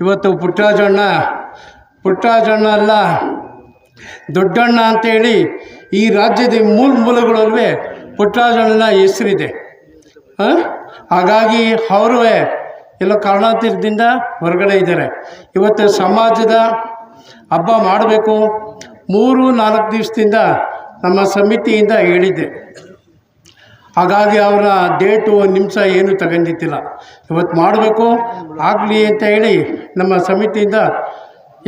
ಇವತ್ತು ಪುಟ್ಟರಾಜಣ್ಣ ಪುಟ್ಟರಾಜಣ್ಣ ಅಲ್ಲ ದೊಡ್ಡಣ್ಣ ಅಂತೇಳಿ ಈ ರಾಜ್ಯದ ಮೂಲ ಮೂಲಗಳಲ್ಲೂ ಪುಟ್ಟರಾಜಣ್ಣನ ಹೆಸರಿದೆ? ಹಾಗಾಗಿ ಅವರು ಎಲ್ಲ ಕಾರಣಾಂತರದಿಂದ ಹೊರಗಡೆ ಇದ್ದಾರೆ. ಇವತ್ತು ಸಮಾಜದ ಹಬ್ಬ ಮಾಡಬೇಕು. ಮೂರು ನಾಲ್ಕು ದಿವಸದಿಂದ ನಮ್ಮ ಸಮಿತಿಯಿಂದ ಹೇಳಿದ್ದೆ. ಹಾಗಾಗಿ ಅವರ ಡೇಟು ನಿಮಿಷ ಏನು ತಗೊಂಡಿದ್ದಿಲ್ಲ. ಇವತ್ತು ಮಾಡಬೇಕು, ಆಗಲಿ ಅಂತ ಹೇಳಿ ನಮ್ಮ ಸಮಿತಿಯಿಂದ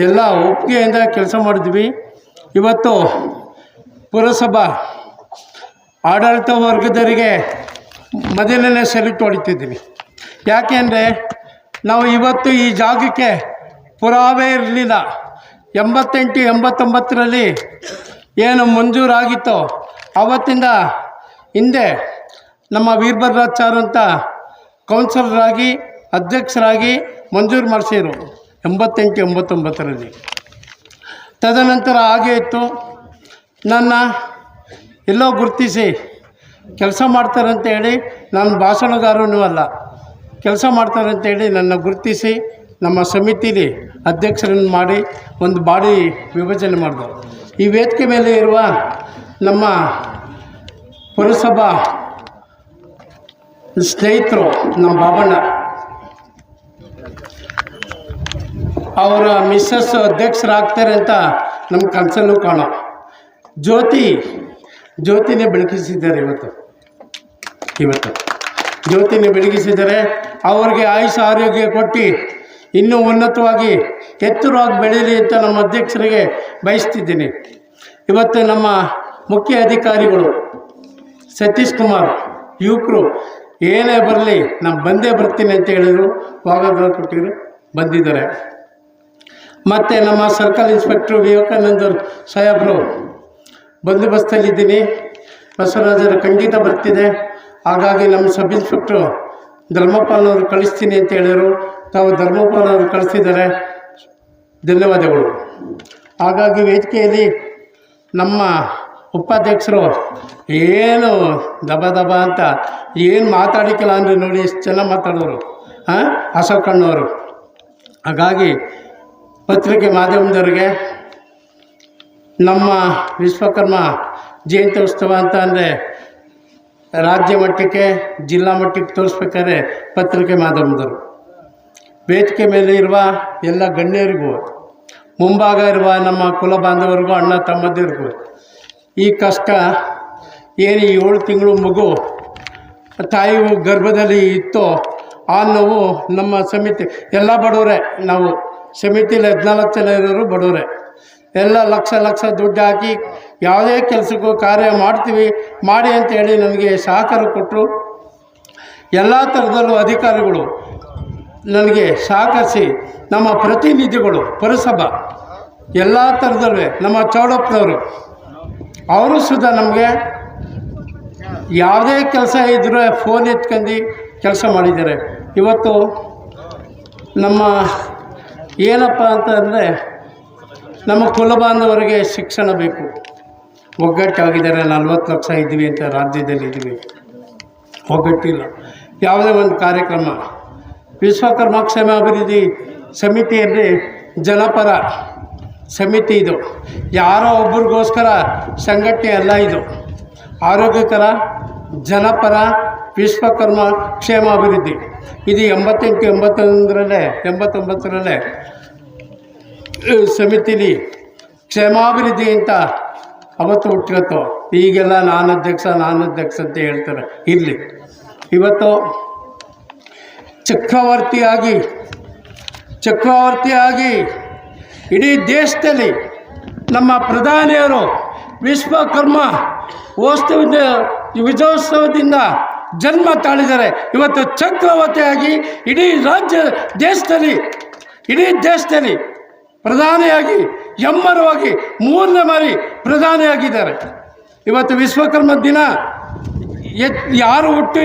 ಎಲ್ಲ ಒಪ್ಪಿಗೆಯಿಂದ ಕೆಲಸ ಮಾಡಿದ್ವಿ. ಇವತ್ತು ಪುರಸಭಾ ಆಡಳಿತ ವರ್ಗದವರಿಗೆ ಮೊದಲನೇ ಸೆಲ್ಯೂಟ್ ಹೊಡಿತಿದ್ದೀವಿ. ಯಾಕೆಂದರೆ ನಾವು ಇವತ್ತು ಈ ಜಾಗಕ್ಕೆ ಪುರಾವೆ ಇರಲಿಲ್ಲ. ಎಂಬತ್ತೆಂಟು, ಎಂಬತ್ತೊಂಬತ್ತರಲ್ಲಿ ಏನು ಮಂಜೂರಾಗಿತ್ತೋ ಆವತ್ತಿಂದ ಹಿಂದೆ ನಮ್ಮ ವೀರಭದ್ರಾಚಾರ್ ಅಂತ ಕೌನ್ಸಿಲರಾಗಿ, ಅಧ್ಯಕ್ಷರಾಗಿ ಮಂಜೂರು ಮಾಡಿಸಿರು ಎಂಬತ್ತೆಂಟು, ಎಂಬತ್ತೊಂಬತ್ತರಲ್ಲಿ. ತದನಂತರ ಹಾಗೆ ಇತ್ತು. ನನ್ನ ಎಲ್ಲೋ ಗುರುತಿಸಿ ಕೆಲಸ ಮಾಡ್ತಾರಂತ ಹೇಳಿ ನಾನು ಭಾಷಣಗಾರನೂ ಅಲ್ಲ. ಕೆಲಸ ಮಾಡ್ತಾರಂತ ಅಂತೇಳಿ ನನ್ನ ಗುರುತಿಸಿ ನಮ್ಮ ಸಮಿತಿಲಿ ಅಧ್ಯಕ್ಷರನ್ನು ಮಾಡಿ ಒಂದು ಬಾಡಿ ವಿಭಜನೆ ಮಾಡಿದ್ರು. ಈ ವೇದಿಕೆ ಮೇಲೆ ಇರುವ ನಮ್ಮ ಪುರಸಭಾ ಸ್ನೇಹಿತರು, ನಮ್ಮ ಬಾಬಣ್ಣ. ಅವರ ಮಿಸ್ಸಸ್ ಅಧ್ಯಕ್ಷರಾಗ್ತಾರೆ ಅಂತ ನಮ್ಮ ಕನಸನ್ನು ಕಾಣೋ. ಜ್ಯೋತಿ, ಜ್ಯೋತಿನೇ ಬೆಳಗಿಸಿದ್ದಾರೆ ಇವತ್ತು. ಇವತ್ತು. ಜ್ಯೋತಿನೇ ಬೆಳಗಿಸಿದ್ದಾರೆ. ಅವ್ರಿಗೆ ಆಯುಷ ಆರೋಗ್ಯ ಕೊಟ್ಟು ಇನ್ನೂ ಉನ್ನತವಾಗಿ ಎತ್ತರವಾಗಿ ಬೆಳೀಲಿ ಅಂತ ನಮ್ಮ ಅಧ್ಯಕ್ಷರಿಗೆ ಬಯಸ್ತಿದ್ದೀನಿ. ಇವತ್ತು ನಮ್ಮ ಮುಖ್ಯ ಅಧಿಕಾರಿಗಳು ಸತೀಶ್ ಕುಮಾರ್, ಯುವಕರು ಏನೇ ಬರಲಿ ನಾನು ಬಂದೇ ಬರ್ತೀನಿ ಅಂತ ಹೇಳಿದರು ವಾಗ್ದಾನ ಕೊಟ್ಟಿದ್ರು, ಬಂದಿದ್ದಾರೆ. ಮತ್ತು ನಮ್ಮ ಸರ್ಕಲ್ ಇನ್ಸ್ಪೆಕ್ಟ್ರು ವಿವೇಕಾನಂದರು ಸಾಹೇಬರು, ಬಂದೋಬಸ್ತಲ್ಲಿದ್ದೀನಿ. ಬಸವರಾಜರು ಖಂಡಿತ ಬರ್ತಿದೆ. ಹಾಗಾಗಿ ನಮ್ಮ ಸಬ್ ಇನ್ಸ್ಪೆಕ್ಟ್ರು ಧರ್ಮಪಾಲನವರು ಕಳಿಸ್ತೀನಿ ಅಂತ ಹೇಳಿದರು. ತಾವು ಧರ್ಮಪಾಲನವರು ಕಳಿಸ್ತಿದ್ದಾರೆ ಧನ್ಯವಾದಗಳು. ಹಾಗಾಗಿ ವೇದಿಕೆಯಲ್ಲಿ ನಮ್ಮ ಉಪಾಧ್ಯಕ್ಷರು, ಏನು ದಬ ದಬ ಅಂತ ಏನು ಮಾತಾಡಿಕ್ಕಿಲ್ಲ ಅಂದರೆ ನೋಡಿ ಎಷ್ಟು ಚೆನ್ನಾಗಿ ಮಾತಾಡೋರು ಹಾಂ ಅಶೋಕಣ್ಣವರು ಹಾಗಾಗಿ ಪತ್ರಿಕೆ ಮಾಧ್ಯಮದವರಿಗೆ ನಮ್ಮ ವಿಶ್ವಕರ್ಮ ಜಯಂತಿ ಉತ್ಸವ ಅಂತ ಅಂದರೆ ರಾಜ್ಯ ಮಟ್ಟಕ್ಕೆ, ಜಿಲ್ಲಾ ಮಟ್ಟಕ್ಕೆ ತೋರಿಸ್ಬೇಕಾದ್ರೆ ಪತ್ರಿಕೆ ಮಾಧ್ಯಮದವರು. ವೇದಿಕೆ ಮೇಲೆ ಇರುವ ಎಲ್ಲ ಗಣ್ಯರಿಗೂ, ಮುಂಭಾಗ ಇರುವ ನಮ್ಮ ಕುಲ ಬಾಂಧವರಿಗೂ, ಅಣ್ಣ ತಮ್ಮದಿರಿಗೂ ಈ ಕಷ್ಟ ಏನು ಏಳು ತಿಂಗಳು ಮಗು, ತಾಯಿಯು ಗರ್ಭದಲ್ಲಿ ಇತ್ತೋ. ಆ ನೋವು ನಮ್ಮ ಸಮಿತಿ, ಎಲ್ಲ ಬಡವರೇ, ನಾವು ಸಮಿತಿಲಿ ಹದಿನಾಲ್ಕು ಜನ ಇರೋರು ಬಡವರೇ. ಎಲ್ಲ ಲಕ್ಷ ಲಕ್ಷ ದುಡ್ಡು ಹಾಕಿ ಯಾವುದೇ ಕೆಲಸಕ್ಕೂ ಕಾರ್ಯ ಮಾಡ್ತೀವಿ, ಮಾಡಿ ಅಂತ ಹೇಳಿ ನನಗೆ ಸಹಕಾರ ಕೊಟ್ಟರು ಎಲ್ಲ ಥರದಲ್ಲೂ ಅಧಿಕಾರಿಗಳು ನನಗೆ ಸಹಕರಿಸಿ ನಮ್ಮ ಪ್ರತಿನಿಧಿಗಳು, ಪುರಸಭಾ, ಎಲ್ಲ ಥರದಲ್ಲೂ ನಮ್ಮ ಚೌಡಪ್ಪನವರು ಅವರು ಸುಧಾ ನಮಗೆ ಯಾವುದೇ ಕೆಲಸ ಇದ್ರೂ ಫೋನ್ ಎತ್ಕೊಂಡು ಕೆಲಸ ಮಾಡಿದ್ದಾರೆ. ಇವತ್ತು ನಮ್ಮ ಏನಪ್ಪ ಅಂತಂದರೆ ನಮ್ಮ ಕುಲಬಾಂಧವರಿಗೆ ಶಿಕ್ಷಣ ಬೇಕು. ಒಗ್ಗಟ್ಟಾಗಿದ್ದಾರೆ, ನಲ್ವತ್ತು ಲಕ್ಷ ಇದ್ದೀವಿ ಅಂತ ರಾಜ್ಯದಲ್ಲಿ ಇದ್ದೀವಿ. ಒಗ್ಗಟ್ಟಿಲ್ಲ. ಯಾವುದೇ ಒಂದು ಕಾರ್ಯಕ್ರಮ. ವಿಶ್ವಕರ್ಮ ಕ್ಷೇಮಾಭಿವೃದ್ಧಿ ಸಮಿತಿಯಲ್ಲಿ ಜನಪರ ಸಮಿತಿ ಇದು. ಯಾರೋ ಒಬ್ಬರಿಗೋಸ್ಕರ ಸಂಘಟನೆ ಅಲ್ಲ ಇದು. ಆರೋಗ್ಯಕರ, ಜನಪರ, ವಿಶ್ವಕರ್ಮ ಕ್ಷೇಮಾಭಿವೃದ್ಧಿ ಇದು ಎಂಬತ್ತೆಂಟು, ಎಂಬತ್ತೊಂದರಲ್ಲೇ, ಎಂಬತ್ತೊಂಬತ್ತರಲ್ಲೇ ಸಮಿತಿಲಿ ಕ್ಷೇಮಾಭಿವೃದ್ಧಿ ಅಂತ ಅವತ್ತು ಹುಟ್ಟಿರತ್ತು. ಈಗೆಲ್ಲ ನಾನು ಅಧ್ಯಕ್ಷ ನಾನು ಅಧ್ಯಕ್ಷ ಅಂತ ಹೇಳ್ತಾರೆ. ಇಲ್ಲಿ ಇವತ್ತು ಚಕ್ರವರ್ತಿಯಾಗಿ ಚಕ್ರವರ್ತಿಯಾಗಿ ಇಡೀ ದೇಶದಲ್ಲಿ ನಮ್ಮ ಪ್ರಧಾನಿಯರು ವಿಶ್ವಕರ್ಮ ಉತ್ಸವದ ವಿಜಯೋತ್ಸವದಿಂದ ಜನ್ಮ ತಾಳಿದ್ದಾರೆ. ಇವತ್ತು ಚಕ್ರವರ್ತಿಯಾಗಿ ಇಡೀ ರಾಜ್ಯ ದೇಶದಲ್ಲಿ, ಇಡೀ ದೇಶದಲ್ಲಿ ಪ್ರಧಾನಿಯಾಗಿ ಎಮ್ಮರವಾಗಿ ಮೂರನೇ ಬಾರಿ ಪ್ರಧಾನಿಯಾಗಿದ್ದಾರೆ. ಇವತ್ತು ವಿಶ್ವಕರ್ಮ ದಿನ, ಎತ್ ಯಾರು ಹುಟ್ಟಿ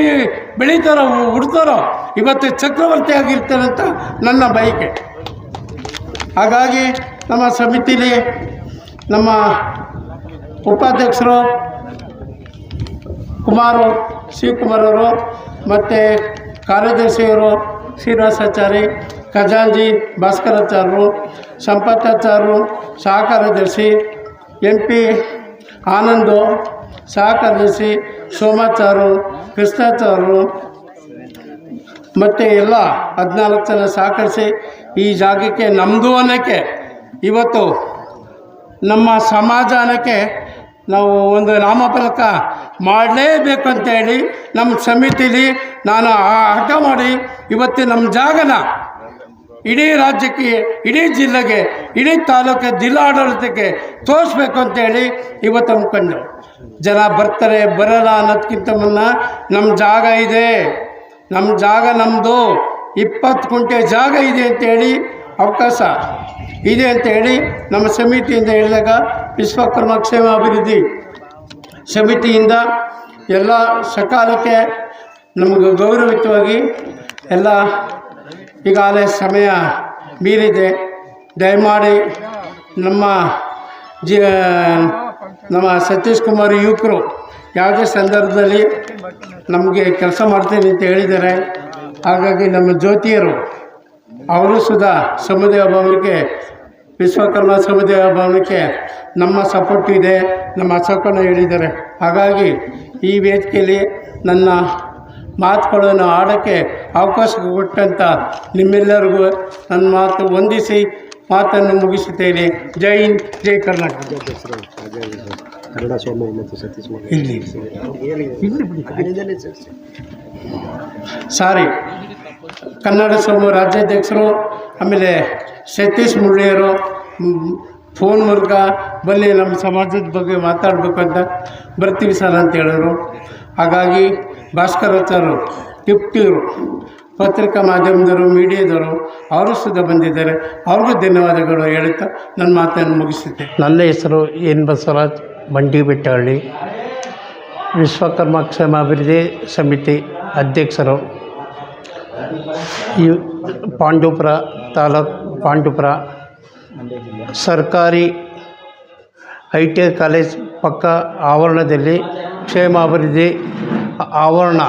ಬೆಳೀತಾರೋ, ಹುಡ್ತಾರೋ, ಇವತ್ತು ಚಕ್ರವರ್ತಿಯಾಗಿರ್ತಾರಂತ ನನ್ನ ಬಯಕೆ. ಹಾಗಾಗಿ ನಮ್ಮ ಸಮಿತಿಲಿ ನಮ್ಮ ಉಪಾಧ್ಯಕ್ಷರು ಕುಮಾರು ಶಿವಕುಮಾರ್ ಅವರು ಮತ್ತು ಕಾರ್ಯದರ್ಶಿಯವರು ಶ್ರೀನಿವಾಸಾಚಾರಿ ಖಜಾಂಜಿ ಭಾಸ್ಕರಾಚಾರ್ಯರು ಸಂಪತ್ತಾಚಾರ್ಯರು ಸಹ ಕಾರ್ಯದರ್ಶಿ ಎಂ ಪಿ ಆನಂದು, ಸಹ ಕಾರ್ಯದರ್ಶಿ ಸೋಮಾಚಾರ್ಯರು ಕೃಷ್ಣಾಚಾರ್ಯರು ಮತ್ತು ಎಲ್ಲ ಹದಿನಾಲ್ಕು ಜನ ಸಹಕರಿಸಿ ಈ ಜಾಗಕ್ಕೆ ನಮ್ಮದು ಅನ್ನೋಕ್ಕೆ ಇವತ್ತು ನಮ್ಮ ಸಮಾಜ ಅನ್ನೋಕ್ಕೆ ನಾವು ಒಂದು ನಾಮಫಲಕ ಮಾಡಲೇಬೇಕು ಅಂತೇಳಿ ನಮ್ಮ ಸಮಿತಿಲಿ ನಾನು ಆ- ಹಠ ಮಾಡಿ ಇವತ್ತು ನಮ್ಮ ಜಾಗನ ಇಡೀ ರಾಜ್ಯಕ್ಕೆ, ಇಡೀ ಜಿಲ್ಲೆಗೆ, ಇಡೀ ತಾಲೂಕು ಜಿಲ್ಲಾಡಳಿತಕ್ಕೆ ತೋರಿಸ್ಬೇಕು ಅಂತೇಳಿ ಇವತ್ತು ಅಂದ್ಕೊಂಡು. ಜನ ಬರ್ತಾರೆ, ಬರಲ್ಲ ಅನ್ನೋದಕ್ಕಿಂತ ಮುನ್ನ ನಮ್ಮ ಜಾಗ ಇದೆ. ನಮ್ಮ ಜಾಗ ನಮ್ಮದು ಇಪ್ಪತ್ತು ಕುಂಟೆ ಜಾಗ ಇದೆ ಅಂತೇಳಿ ಅವಕಾಶ ಇದೆ ಅಂತೇಳಿ ನಮ್ಮ ಸಮಿತಿಯಿಂದ ಹೇಳಿದಾಗ ವಿಶ್ವಕರ್ಮ ಕ್ಷೇಮ ಅಭಿವೃದ್ಧಿ ಸಮಿತಿಯಿಂದ ಎಲ್ಲ ಸಕಾಲಕ್ಕೆ ನಮಗೆ ಗೌರವಿತವಾಗಿ ಎಲ್ಲ ಈಗಾಗಲೇ ಸಮಯ ಮೀರಿದೆ. ದಯಮಾಡಿ ನಮ್ಮ ಜಿ ನಮ್ಮ ಸತೀಶ್ ಕುಮಾರ್ ಯುವಕರು ಯಾವುದೇ ಸಂದರ್ಭದಲ್ಲಿ ನಮಗೆ ಕೆಲಸ ಮಾಡ್ತೀನಿ ಅಂತ ಹೇಳಿದ್ದಾರೆ. ಹಾಗಾಗಿ ನಮ್ಮ ಜ್ಯೋತಿಯರು, ಅವರು ಸುಧಾ ಸಮುದಾಯ ಭವನಕ್ಕೆ, ವಿಶ್ವಕರ್ಮ ಸಮುದಾಯ ಭವನಕ್ಕೆ ನಮ್ಮ ಸಪೋರ್ಟ್ ಇದೆ, ನಮ್ಮ ಅಶೋಕನ ಹೇಳಿದ್ದಾರೆ. ಹಾಗಾಗಿ ಈ ವೇದಿಕೆಯಲ್ಲಿ ನನ್ನ ಮಾತುಗಳನ್ನು ಆಡೋಕ್ಕೆ ಅವಕಾಶ ಕೊಟ್ಟಂಥ ನಿಮ್ಮೆಲ್ಲರಿಗೂ ನನ್ನ ಮಾತು ವಂದಿಸಿ ಮಾತನ್ನು ಮುಗಿಸುತ್ತೇನೆ. ಜೈ ಹಿಂದ್, ಜೈ ಕರ್ನಾಟಕ. ಕನ್ನಡ ಸ್ವಾಮಿ ಮತ್ತು ಸತೀಶ್ ಇಲ್ಲಿ ಸಾರಿ. ಕನ್ನಡ ಸ್ವಾಮಿ ರಾಜ್ಯಾಧ್ಯಕ್ಷರು ಆಮೇಲೆ ಸತೀಶ್ ಮುಳ್ಳಿಯರು ಫೋನ್ ಮೂಲಕ ಬನ್ನಿ ನಮ್ಮ ಸಮಾಜದ ಬಗ್ಗೆ ಮಾತಾಡಬೇಕು ಅಂತ ಬರ್ತೀವಿ ಸರ್ ಅಂತ ಹೇಳಿದ್ರು. ಹಾಗಾಗಿ ಭಾಸ್ಕರಾಚಾರ್ಯರು ಟಿಪ್ಟಿಯವರು ಪತ್ರಿಕಾ ಮಾಧ್ಯಮದವರು ಮೀಡಿಯಾದವರು ಅವರು ಸುದ ಬಂದಿದ್ದಾರೆ. ಅವ್ರಿಗೂ ಧನ್ಯವಾದಗಳು. ಹೇಳುತ್ತಾ ನನ್ನ ಮಾತನ್ನು ಮುಗಿಸುತ್ತೆ. ನನ್ನ ಹೆಸರು ಎನ್ ಬಸವರಾಜ್. ಮಂಡಿ ಬೆಟ್ಟಹಳ್ಳಿ. ವಿಶ್ವಕರ್ಮ ಕ್ಷೇಮಾಭಿವೃದ್ಧಿ ಸಮಿತಿ ಅಧ್ಯಕ್ಷರು ಈ ಪಾಂಡುಪುರ ತಾಲೂಕು ಪಾಂಡುಪುರ. ಸರ್ಕಾರಿ ಐ ಟಿ ಐ ಕಾಲೇಜ್ ಪಕ್ಕ ಆವರಣದಲ್ಲಿ ಕ್ಷೇಮಾಭಿವೃದ್ಧಿ ಆವರಣ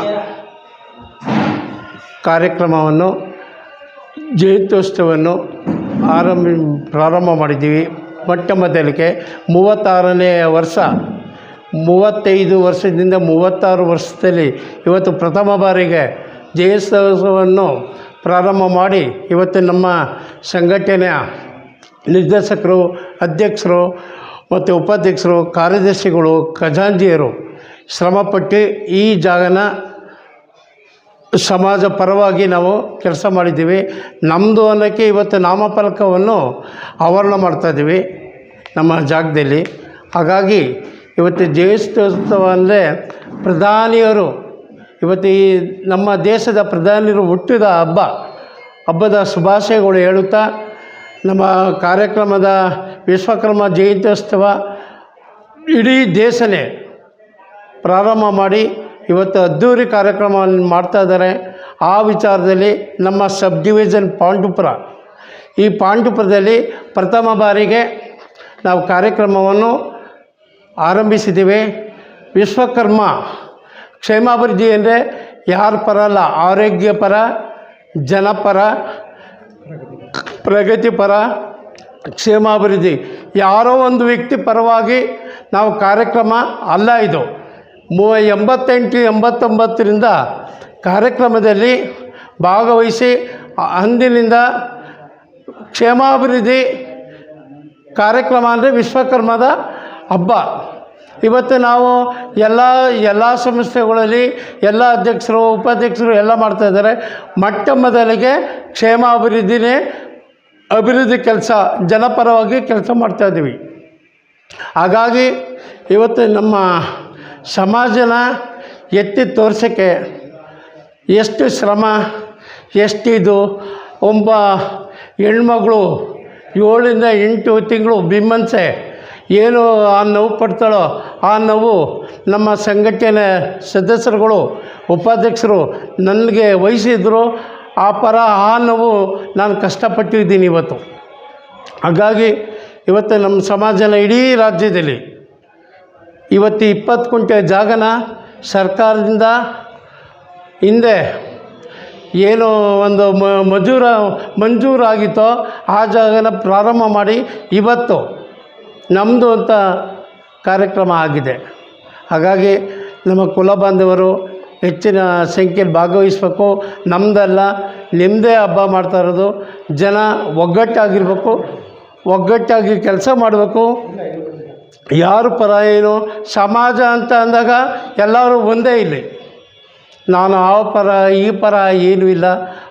ಕಾರ್ಯಕ್ರಮವನ್ನು ಜಯಂತ್ಯೋತ್ಸವವನ್ನು ಆರಂಭ ಪ್ರಾರಂಭ ಮಾಡಿದ್ದೀವಿ. ಮೊಟ್ಟ ಮೊದಲಿಗೆ ಮೂವತ್ತಾರನೇ ವರ್ಷ, ಮೂವತ್ತೈದು ವರ್ಷದಿಂದ ಮೂವತ್ತಾರು ವರ್ಷದಲ್ಲಿ ಇವತ್ತು ಪ್ರಥಮ ಬಾರಿಗೆ ಜಯೋತ್ಸವವನ್ನು ಪ್ರಾರಂಭ ಮಾಡಿ ಇವತ್ತು ನಮ್ಮ ಸಂಘಟನೆಯ ನಿರ್ದೇಶಕರು, ಅಧ್ಯಕ್ಷರು ಮತ್ತು ಉಪಾಧ್ಯಕ್ಷರು, ಕಾರ್ಯದರ್ಶಿಗಳು ಖಜಾಂಜಿಯರು ಶ್ರಮಪಟ್ಟು ಈ ಜಾಗನ ಸಮಾಜ ಪರವಾಗಿ ನಾವು ಕೆಲಸ ಮಾಡಿದ್ದೀವಿ. ನಮ್ಮದು ಅನ್ನೋಕ್ಕೆ ಇವತ್ತು ನಾಮಫಲಕವನ್ನು ಆವರಣ ಮಾಡ್ತಾಯಿದ್ದೀವಿ ನಮ್ಮ ಜಾಗದಲ್ಲಿ. ಹಾಗಾಗಿ ಇವತ್ತು ಜಯಂತ್ಯೋತ್ಸವ ಅಂದರೆ ಪ್ರಧಾನಿಯವರು ಇವತ್ತು ಈ ನಮ್ಮ ದೇಶದ ಪ್ರಧಾನಿಯರು ಹುಟ್ಟಿದ ಹಬ್ಬ, ಹಬ್ಬದ ಶುಭಾಶಯಗಳು ಹೇಳುತ್ತಾ, ನಮ್ಮ ಕಾರ್ಯಕ್ರಮದ ವಿಶ್ವಕರ್ಮ ಜಯಂತ್ಯೋತ್ಸವ ಇಡೀ ದೇಶನೇ ಪ್ರಾರಂಭ ಮಾಡಿ ಇವತ್ತು ಅದ್ಧೂರಿ ಕಾರ್ಯಕ್ರಮವನ್ನು ಮಾಡ್ತಾ ಇದ್ದಾರೆ. ಆ ವಿಚಾರದಲ್ಲಿ ನಮ್ಮ ಸಬ್ ಡಿವಿಷನ್ ಪಾಂಡುಪುರ. ಈ ಪಾಂಡುಪುರದಲ್ಲಿ ಪ್ರಥಮ ಬಾರಿಗೆ ನಾವು ಕಾರ್ಯಕ್ರಮವನ್ನು ಆರಂಭಿಸಿದ್ದೀವಿ. ವಿಶ್ವಕರ್ಮ ಕ್ಷೇಮಾಭಿವೃದ್ಧಿ ಅಂದರೆ ಯಾರು ಪರ ಅಲ್ಲ, ಆರೋಗ್ಯ ಪರ ಜನಪರ ಪ್ರಗತಿಪರ ಕ್ಷೇಮಾಭಿವೃದ್ಧಿ. ಯಾರೋ ಒಂದು ವ್ಯಕ್ತಿ ಪರವಾಗಿ ನಾವು ಕಾರ್ಯಕ್ರಮ ಅಲ್ಲ ಇದು. ಮೂ ಎಂಬತ್ತೆಂಟು ಎಂಬತ್ತೊಂಬತ್ತರಿಂದ ಕಾರ್ಯಕ್ರಮದಲ್ಲಿ ಭಾಗವಹಿಸಿ, ಅಂದಿನಿಂದ ಕ್ಷೇಮಾಭಿವೃದ್ಧಿ ಕಾರ್ಯಕ್ರಮ ಅಂದರೆ ವಿಶ್ವಕರ್ಮದ ಹಬ್ಬ. ಇವತ್ತು ನಾವು ಎಲ್ಲ ಎಲ್ಲ ಸಂಸ್ಥೆಗಳಲ್ಲಿ ಎಲ್ಲ ಅಧ್ಯಕ್ಷರು, ಉಪಾಧ್ಯಕ್ಷರು ಎಲ್ಲ ಮಾಡ್ತಾಯಿದ್ದಾರೆ ಮೊಟ್ಟ ಮೊದಲಿಗೆ ಕ್ಷೇಮ ಅಭಿವೃದ್ಧಿನೇ ಅಭಿವೃದ್ಧಿ ಕೆಲಸ, ಜನಪರವಾಗಿ ಕೆಲಸ ಮಾಡ್ತಾಯಿದ್ದೀವಿ ಹಾಗಾಗಿ ಇವತ್ತು ನಮ್ಮ ಸಮಾಜನ ಎತ್ತಿ ತೋರ್ಸೋಕ್ಕೆ ಎಷ್ಟು ಶ್ರಮ ಎಷ್ಟಿದು ಒಬ್ಬ ಹೆಣ್ಮಗಳು ಏಳಿಂದ ಎಂಟು ತಿಂಗಳು ಬಿಮ್ಮನ್ಸೆ, ಏನು ಆ ನೋವು ಪಡ್ತಾಳೋ, ಆ ನೋವು ನಮ್ಮ ಸಂಘಟನೆ ಸದಸ್ಯರುಗಳು, ಉಪಾಧ್ಯಕ್ಷರು ನನಗೆ ವಹಿಸಿದ್ರು. ಆ ಪರ ಆ ನೋವು ನಾನು ಕಷ್ಟಪಟ್ಟಿದ್ದೀನಿ ಇವತ್ತು. ಹಾಗಾಗಿ ಇವತ್ತು ನಮ್ಮ ಸಮಾಜನ ಇಡೀ ರಾಜ್ಯದಲ್ಲಿ ಇವತ್ತು ಇಪ್ಪತ್ತು ಕುಂಟೆ ಜಾಗನ ಸರ್ಕಾರದಿಂದ ಹಿಂದೆ ಏನು ಒಂದು ಮಜೂರ ಮಂಜೂರಾಗಿತ್ತೋ ಆ ಜಾಗನ ಪ್ರಾರಂಭ ಮಾಡಿ ಇವತ್ತು ನಮ್ಮದು ಅಂತ ಕಾರ್ಯಕ್ರಮ ಆಗಿದೆ. ಹಾಗಾಗಿ ನಮ್ಮ ಕುಲ ಬಾಂಧವರು ಹೆಚ್ಚಿನ ಸಂಖ್ಯೆಯಲ್ಲಿ ಭಾಗವಹಿಸ್ಬೇಕು. ನಮ್ಮದಲ್ಲ ನಿಮ್ಮದೇ ಹಬ್ಬ ಮಾಡ್ತಾ ಇರೋದು. ಜನ ಒಗ್ಗಟ್ಟಾಗಿರ್ಬೇಕು, ಒಗ್ಗಟ್ಟಾಗಿ ಕೆಲಸ ಮಾಡಬೇಕು. ಯಾರು ಪರ ಏನು? ಸಮಾಜ ಅಂತ ಅಂದಾಗ ಎಲ್ಲರೂ ಒಂದೇ ಇಲ್ಲಿ. ನಾನು ಆ ಪರ, ಈ ಪರ ಏನೂ ಇಲ್ಲ.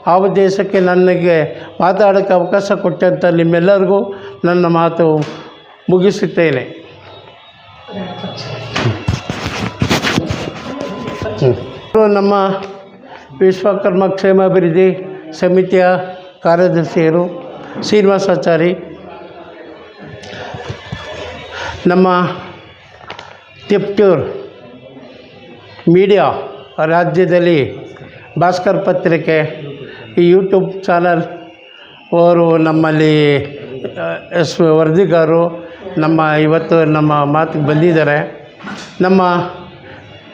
ಆ ಉದ್ದೇಶಕ್ಕೆ ನನಗೆ ಮಾತಾಡೋಕ್ಕೆ ಅವಕಾಶ ಕೊಟ್ಟಂಥ ನಿಮ್ಮೆಲ್ಲರಿಗೂ ನನ್ನ ಮಾತು ಮುಗಿಸುತ್ತೇನೆ. ನಮ್ಮ ವಿಶ್ವಕರ್ಮ ಕ್ಷೇಮಾಭಿವೃದ್ಧಿ ಸಮಿತಿಯ ಕಾರ್ಯದರ್ಶಿಯರು, ಶ್ರೀನಿವಾಸಾಚಾರಿ. ನಮ್ಮ ತಿಪ್ಟೂರ್ ಮೀಡಿಯಾ ರಾಜ್ಯದಲ್ಲಿ ಭಾಸ್ಕರ್ ಪತ್ರಿಕೆ ಈ ಯೂಟ್ಯೂಬ್ ಚಾನಲ್ ಅವರು ನಮ್ಮಲ್ಲಿ ಎಸ್ ವರದಿಗಾರರು ನಮ್ಮ ಇವತ್ತು ನಮ್ಮ ಮಾತಿಗೆ ಬಂದಿದ್ದಾರೆ. ನಮ್ಮ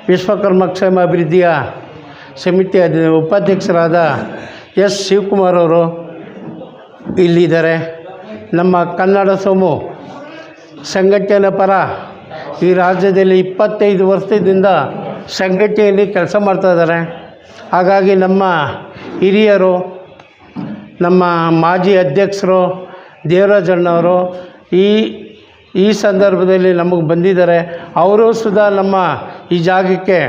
ವಿಶ್ವಕರ್ಮ ಕ್ಷೇಮ ಅಭಿವೃದ್ಧಿಯ ಸಮಿತಿ ಉಪಾಧ್ಯಕ್ಷರಾದ ಎಸ್ ಶಿವಕುಮಾರ್ ಅವರು ಇಲ್ಲಿದ್ದಾರೆ. ನಮ್ಮ ಕನ್ನಡ ಸೋಮು ಸಂಘಟನೆ ಪರ ಈ ರಾಜ್ಯದಲ್ಲಿ ಇಪ್ಪತ್ತೈದು ವರ್ಷದಿಂದ ಸಂಘಟನೆಯಲ್ಲಿ ಕೆಲಸ ಮಾಡ್ತಾಯಿದ್ದಾರೆ ಹಾಗಾಗಿ ನಮ್ಮ ಹಿರಿಯರು, ನಮ್ಮ ಮಾಜಿ ಅಧ್ಯಕ್ಷರು ದೇವರಾಜಣ್ಣವರು ಈ ಈ ಸಂದರ್ಭದಲ್ಲಿ ನಮಗೆ ಬಂದಿದ್ದಾರೆ. ಅವರು ಸುಧಾ ನಮ್ಮ ಈ ಜಾಗಕ್ಕೆ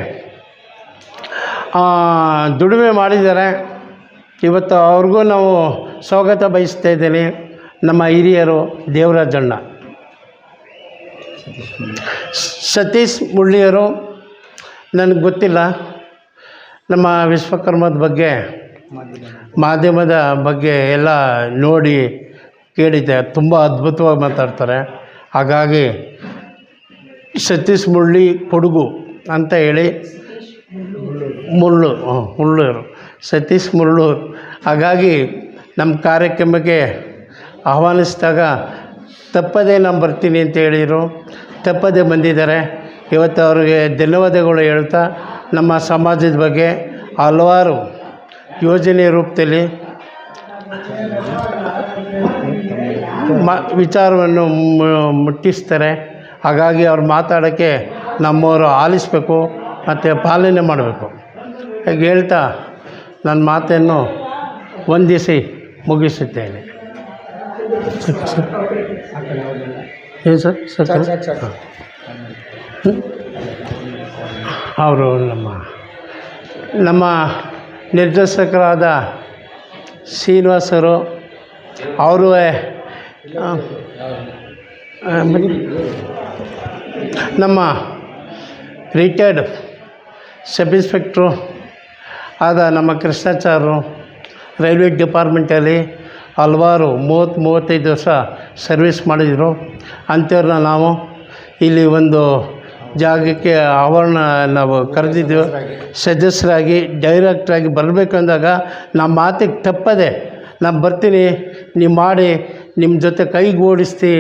ದುಡಿಮೆ ಮಾಡಿದ್ದಾರೆ. ಇವತ್ತು ಅವ್ರಿಗೂ ನಾವು ಸ್ವಾಗತ ಬಯಸ್ತಾ ಇದ್ದೀನಿ. ನಮ್ಮ ಹಿರಿಯರು ದೇವರಾಜಣ್ಣ ಸತೀಶ್ ಮುಳ್ಳಿಯರು ನನಗೆ ಗೊತ್ತಿಲ್ಲ. ನಮ್ಮ ವಿಶ್ವಕರ್ಮದ ಬಗ್ಗೆ, ಮಾಧ್ಯಮದ ಬಗ್ಗೆ ಎಲ್ಲ ನೋಡಿ ಕೇಳಿದ್ದೆ ತುಂಬ ಅದ್ಭುತವಾಗಿ ಮಾತಾಡ್ತಾರೆ. ಹಾಗಾಗಿ ಸತೀಶ್ ಮುಳ್ಳಿ ಕೊಡಗು ಅಂತ ಹೇಳಿ ಮುಳ್ಳು ಮುಳ್ಳೂರು ಸತೀಶ್ ಮುಳ್ಳೂರು ಹಾಗಾಗಿ ನಮ್ಮ ಕಾರ್ಯಕ್ರಮಕ್ಕೆ ಆಹ್ವಾನಿಸಿದಾಗ ತಪ್ಪದೇ ನಾನು ಬರ್ತೀನಿ ಅಂತ ಹೇಳಿದರು. ತಪ್ಪದೇ ಬಂದಿದ್ದಾರೆ. ಇವತ್ತು ಅವರಿಗೆ ಧನ್ಯವಾದಗಳು ಹೇಳ್ತಾ ನಮ್ಮ ಸಮಾಜದ ಬಗ್ಗೆ ಹಲವಾರು ಯೋಜನೆ ರೂಪದಲ್ಲಿ ಮ ವಿಚಾರವನ್ನು ಮುಟ್ಟಿಸ್ತಾರೆ. ಹಾಗಾಗಿ ಅವ್ರು ಮಾತಾಡೋಕ್ಕೆ ನಮ್ಮವರು ಆಲಿಸಬೇಕು ಮತ್ತು ಪಾಲನೆ ಮಾಡಬೇಕು. ಹೇಗೆ ಹೇಳ್ತಾ ನನ್ನ ಮಾತನ್ನು ವಂದಿಸಿ ಮುಗಿಸುತ್ತೇನೆ. ಏನು ಸರ್? ಸರ್ ಅವರು ನಮ್ಮ ನಮ್ಮ ನಿರ್ದೇಶಕರಾದ ಶ್ರೀನಿವಾಸರು ಅವರು ನಮ್ಮ ರಿಟೈರ್ಡ್ ಸಬ್ ಇನ್ಸ್ಪೆಕ್ಟ್ರು ಆದ ನಮ್ಮ ಕೃಷ್ಣಾಚಾರ್ಯರು ರೈಲ್ವೆ ಡಿಪಾರ್ಟ್ಮೆಂಟಲ್ಲಿ ಹಲವಾರು ಮೂವತ್ತು ಮೂವತ್ತೈದು ವರ್ಷ ಸರ್ವಿಸ್ ಮಾಡಿದರು. ಅಂಥವ್ರನ್ನ ನಾವು ಇಲ್ಲಿ ಒಂದು ಜಾಗಕ್ಕೆ ಆವರಣ ನಾವು ಕರೆದಿದ್ದೆವು. ಸದಸ್ಯರಾಗಿ ಡೈರೆಕ್ಟ್ರಾಗಿ ಬರಬೇಕು ಅಂದಾಗ ನಮ್ಮ ಮಾತಿಗೆ ತಪ್ಪದೆ ನಾನು ಬರ್ತೀನಿ, ನೀವು ಮಾಡಿ ನಿಮ್ಮ ಜೊತೆ ಕೈಗೂಡಿಸ್ತಿ,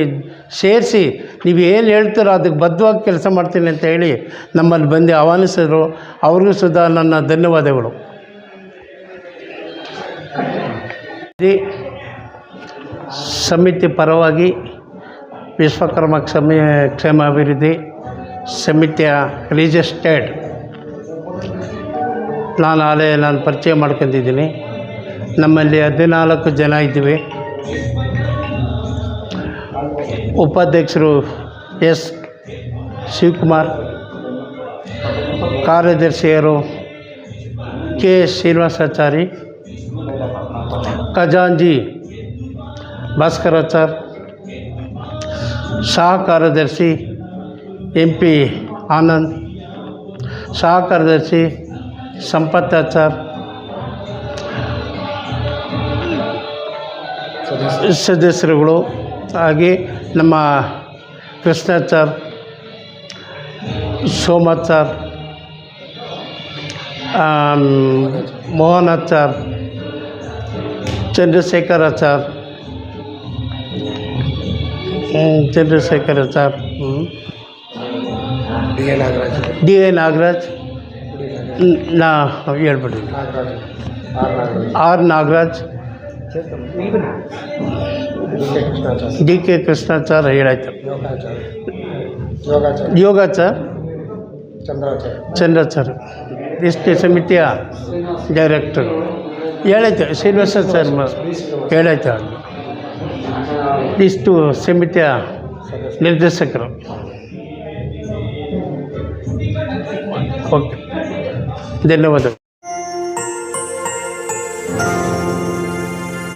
ಸೇರಿಸಿ, ನೀವು ಏನು ಹೇಳ್ತೀರೋ ಅದಕ್ಕೆ ಬದ್ಧವಾಗಿ ಕೆಲಸ ಮಾಡ್ತೀನಿ ಅಂತ ಹೇಳಿ ನಮ್ಮಲ್ಲಿ ಬಂದು ಆಹ್ವಾನಿಸಿದ್ರು. ಅವ್ರಿಗೂ ಸುಧಾ ನನ್ನ ಧನ್ಯವಾದಗಳು. ಸಮಿತಿ ಪರವಾಗಿ ವಿಶ್ವಕರ್ಮ ಕ್ಷಮ, ಕ್ಷೇಮಾಭಿವೃದ್ಧಿ ಸಮಿತಿಯ ರಿಜಿಸ್ಟರ್ಡ್ ನಾನು ಆಲೇ ನಾನು ಪರಿಚಯ ಮಾಡ್ಕೊಂಡಿದ್ದೀನಿ. ನಮ್ಮಲ್ಲಿ ಹದಿನಾಲ್ಕು ಜನ ಇದ್ದೀವಿ. ಉಪಾಧ್ಯಕ್ಷರು ಎಸ್. ಶಿವಕುಮಾರ್, ಕಾರ್ಯದರ್ಶಿಯರು ಕೆ. ಶ್ರೀನಿವಾಸಾಚಾರಿ, ಖಜಾಂಜಿ ಭಾಸ್ಕರಾಚಾರ್ ಸಹ ಕಾರ್ಯದರ್ಶಿ ಎಂ ಪಿ ಆನಂದ್, ಸಹ ಕಾರ್ಯದರ್ಶಿ ಸಂಪತ್ತಾಚಾರ್ ಸದಸ್ಯರುಗಳು ಹಾಗೆ ನಮ್ಮ ಕೃಷ್ಣಾಚಾರ್ ಸೋಮಾಚಾರ್ ಮೋಹನಾಚಾರ್ ಚಂದ್ರಶೇಖರಾಚಾರ್ ಹ್ಮ್, sir. D A Nagaraj. D A Nagaraj. ನಾ ಹೇಳ್ಬಿಡಿ. R Nagaraj. D K Krishnachar ಹೇಳಾಯ್ತು. Yogachar. Chandrachar. ಇಷ್ಟು ಸಮಿತಿಯ ಡೈರೆಕ್ಟರ್. ಹೇಳಾಯ್ತು ಶ್ರೀನಿವಾಸ ಶರ್ಮ ಅವ್ರು. ಇಷ್ಟು ಸಮಿತಿಯ ನಿರ್ದೇಶಕರು ಓಕೆ ಧನ್ಯವಾದಗಳು